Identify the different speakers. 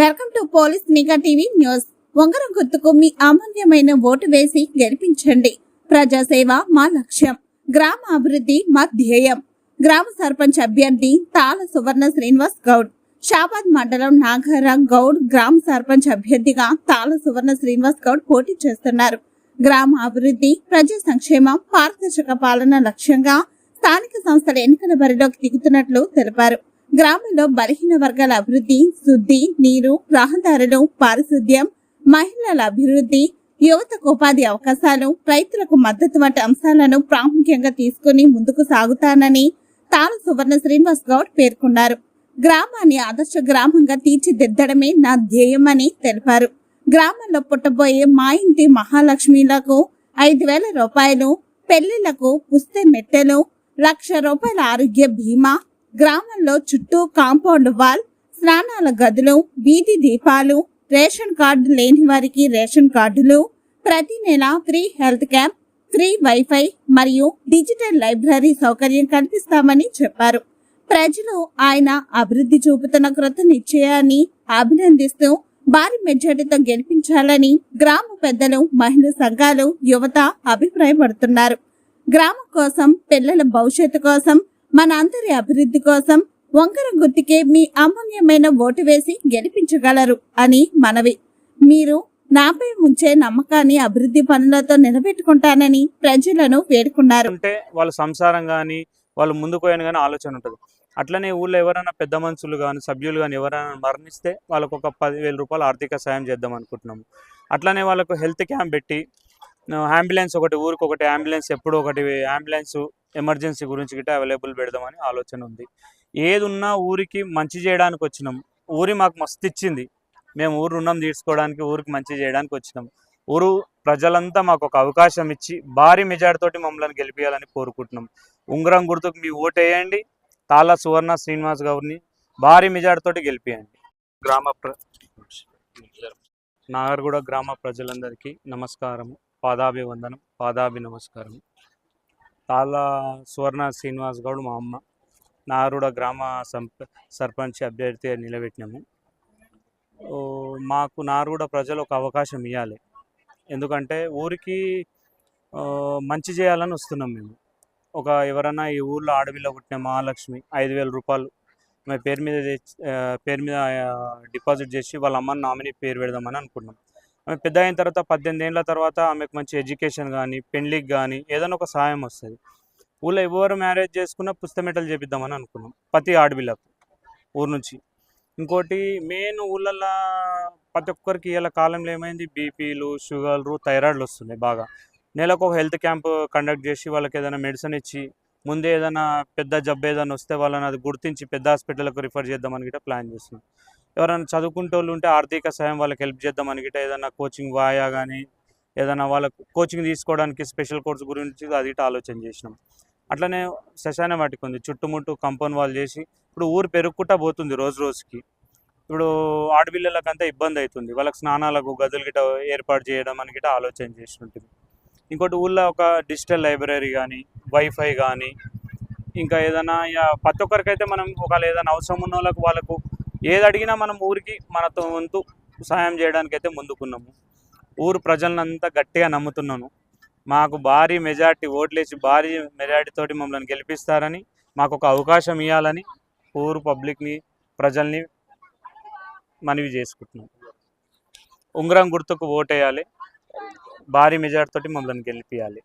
Speaker 1: Welcome to police Nigha TV news. ఉంగరం గుర్తుకు మీ అమూల్యమైన ఓటు వేసి గెలిపించండి. ప్రజాసేవ మా లక్ష్యం. గ్రామ అభివృద్ధి మా ధ్యేయం. గ్రామ సర్పంచ్ అభ్యర్థి తాళ సువర్ణ శ్రీనివాస్ గౌడ్. షాబాద్ మండలం నాగారం గౌడ్ గ్రామ సర్పంచ్ అభ్యర్థిగా తాళ సువర్ణ శ్రీనివాస్ గౌడ్ పోటీ చేస్తున్నారు. గ్రామ అభివృద్ధి ప్రజా సంక్షేమం పారదర్శక పాలన లక్ష్యంగా స్థానిక సంస్థల ఎన్నికల బరిలోకి దిగుతున్నట్లు తెలిపారు. గ్రామంలో బలహీన వర్గాల అభివృద్ధి శుద్ధి నీరు రహదారులు పారిశుద్ధ్యం మహిళల అభివృద్ధి యువతకు ఉపాధి అవకాశాలు రైతులకు మద్దతు వంటి అంశాలను ప్రాముఖ్యంగా తీసుకుని ముందుకు సాగుతానని తాను సువర్ణ శ్రీనివాస్ గౌడ్ పేర్కొన్నారు. గ్రామాన్ని ఆదర్శ గ్రామంగా తీర్చిదిద్దడమే నా ధ్యేయమని తెలిపారు. గ్రామంలో పుట్టబోయే మా ఇంటి మహాలక్ష్మిలకు ఐదు వేల రూపాయలు పెళ్ళిళ్ళకు పుస్తె మెట్టెలు లక్ష రూపాయల ఆరోగ్య బీమా గ్రామంలో చుట్టూ కాంపౌండ్ వాల్ స్నానాల గదులు వీధి దీపాలు రేషన్ కార్డు లేని వారికి రేషన్ కార్డులు ప్రతి నెల free health camp free WiFi మరియు డిజిటల్ లైబ్రరీ సౌకర్యం కల్పిస్తామని చెప్పారు. ప్రజలు ఆయన అభివృద్ధి చూపుతున్న కృత నిశ్చయాన్ని అభినందిస్తూ భారీ మెజార్టీతో గెలిపించాలని గ్రామ పెద్దలు మహిళా సంఘాలు యువత అభిప్రాయపడుతున్నారు. గ్రామం కోసం పిల్లల భవిష్యత్తు కోసం మన అందరి అభివృద్ధి కోసం వంకర గుర్తుకే మీ అమూల్యమైన ఓటు వేసి గెలిపించగలరు అని మనవి. మీరు నాపై ఉంచే నమ్మకాన్ని అభివృద్ధి పనులతో నిలబెట్టుకుంటానని ప్రజలను వేడుకున్నారు.
Speaker 2: ఉంటే వాళ్ళ సంసారం కానీ వాళ్ళు ముందుకు పోయిన కానీ ఆలోచన ఉంటుంది. అట్లనే ఊళ్ళో ఎవరైనా పెద్ద మనుషులు కానీ సభ్యులు కానీ ఎవరైనా మరణిస్తే వాళ్ళకు ఒక పదివేల రూపాయలు ఆర్థిక సాయం చేద్దాం అనుకుంటున్నాము. అట్లనే వాళ్ళకు హెల్త్ క్యాంప్ పెట్టి అంబులెన్స్ ఒకటి ఊరికి ఒకటి అంబులెన్స్ ఎప్పుడు ఒకటి అంబులెన్స్ ఎమర్జెన్సీ గురించి గిట్ట అవైలబుల్ పెడదామని ఆలోచన ఉంది. ఏది ఉన్నా ఊరికి మంచి చేయడానికి వచ్చినాం. ఊరి మాకు మస్తు ఇచ్చింది మేము ఊరు రుణం తీర్చుకోవడానికి ఊరికి మంచి చేయడానికి వచ్చినాం. ఊరు ప్రజలంతా మాకు ఒక అవకాశం ఇచ్చి భారీ మెజార్టీ తోటి మమ్మల్ని గెలిపించాలని కోరుకుంటున్నాం. ఉంగరం గుర్తుకు మీ ఓటు వేయండి. తాళ సువర్ణ శ్రీనివాస్ గారిని భారీ మెజార్టీ తోటి గెలిపియండి. గ్రామ ప్ర నాగర్గూడ గ్రామ ప్రజలందరికీ నమస్కారం పాదాభివందనం. పాదాభి నమస్కారం తాళ సువర్ణ శ్రీనివాస్ గౌడ్ మా అమ్మ. నారుడ గ్రామ సంప సర్పంచ్ అభ్యర్థిగా నిలబెట్టినాము. మాకు నారుడ ప్రజలు ఒక అవకాశం ఇవ్వాలి ఎందుకంటే ఊరికి మంచి చేయాలని వస్తున్నాం మేము. ఒక ఎవరన్నా ఈ ఊర్లో ఆడపిల్ల పుట్టిన మహాలక్ష్మి ఐదు వేల రూపాయలు ఆమె పేరు మీద తెచ్చి- పేరు మీద డిపాజిట్ చేసి వాళ్ళ అమ్మని నామినీ పేరు పెడదామని అనుకున్నాం. ఆమె పెద్ద అయిన తర్వాత పద్దెనిమిది ఏళ్ళ తర్వాత ఆమెకు మంచి ఎడ్యుకేషన్ కానీ పెళ్ళికి కానీ ఏదైనా ఒక సహాయం వస్తుంది. ఊళ్ళో ఎవరు మ్యారేజ్ చేసుకున్నా పుస్తమెటలు చేపిద్దామని అనుకున్నాం ప్రతి ఆడపిల్లకు ఊరు నుంచి. ఇంకోటి మెయిన్ ఊళ్ళల్లో ప్రతి ఒక్కరికి ఇలా కాలంలో ఏమైంది? బీపీలు షుగర్లు థైరాయిడ్లు వస్తున్నాయి బాగా. నెలకు ఒక హెల్త్ క్యాంప్ కండక్ట్ చేసి వాళ్ళకి ఏదైనా మెడిసిన్ ఇచ్చి ముందే ఏదైనా పెద్ద జబ్బు ఏదైనా వస్తే వాళ్ళని అది గుర్తించి పెద్ద హాస్పిటల్కి రిఫర్ చేద్దామని గిట్ట ప్లాన్ చేస్తున్నాం. ఎవరైనా చదువుకుంటే వాళ్ళు ఉంటే ఆర్థిక సాయం వాళ్ళకి హెల్ప్ చేద్దామని గిట్ట ఏదైనా కోచింగ్ వాయా కానీ ఏదైనా వాళ్ళకు కోచింగ్ తీసుకోవడానికి స్పెషల్ కోర్స్ గురించి అది ఆలోచన చేసినాం. అట్లనే శ్మశానం వాటికి ఉంది. చుట్టుముట్టు కంపౌండ్ వాళ్ళు చేసి ఇప్పుడు ఊరు పెరుగుకుంటా పోతుంది రోజు రోజుకి. ఇప్పుడు ఆడపిల్లలకంతా ఇబ్బంది అవుతుంది వాళ్ళకి స్నానాలకు గదులు గిట్ట ఏర్పాటు చేయడం అని గిట్ట ఆలోచన చేసినట్టుంది ఇంకోటి ఊళ్ళో ఒక డిజిటల్ లైబ్రరీ కానీ వైఫై కానీ ఇంకా ఏదైనా ఇక ప్రతి ఒక్కరికైతే మనం ఒకవేళ ఏదైనా అవసరం ఉన్న వాళ్ళకు వాళ్ళకు ఏది అడిగినా మనం ఊరికి మనతో వంతు సాయం చేయడానికి అయితే ముందుకున్నాము. ఊరు ప్రజలంతా గట్టిగా నమ్ముతున్నాను. మాకు భారీ మెజార్టీ ఓట్లేసి భారీ మెజార్టీతోటి మమ్మల్ని గెలిపిస్తారని మాకు ఒక అవకాశం ఇవ్వాలని ఊరు పబ్లిక్ని ప్రజల్ని మనవి చేసుకుంటున్నాం. ఉంగరం గుర్తుకు ఓటేయాలి. భారీ మెజార్టీ తోటి మమ్మల్ని గెలిపించాలి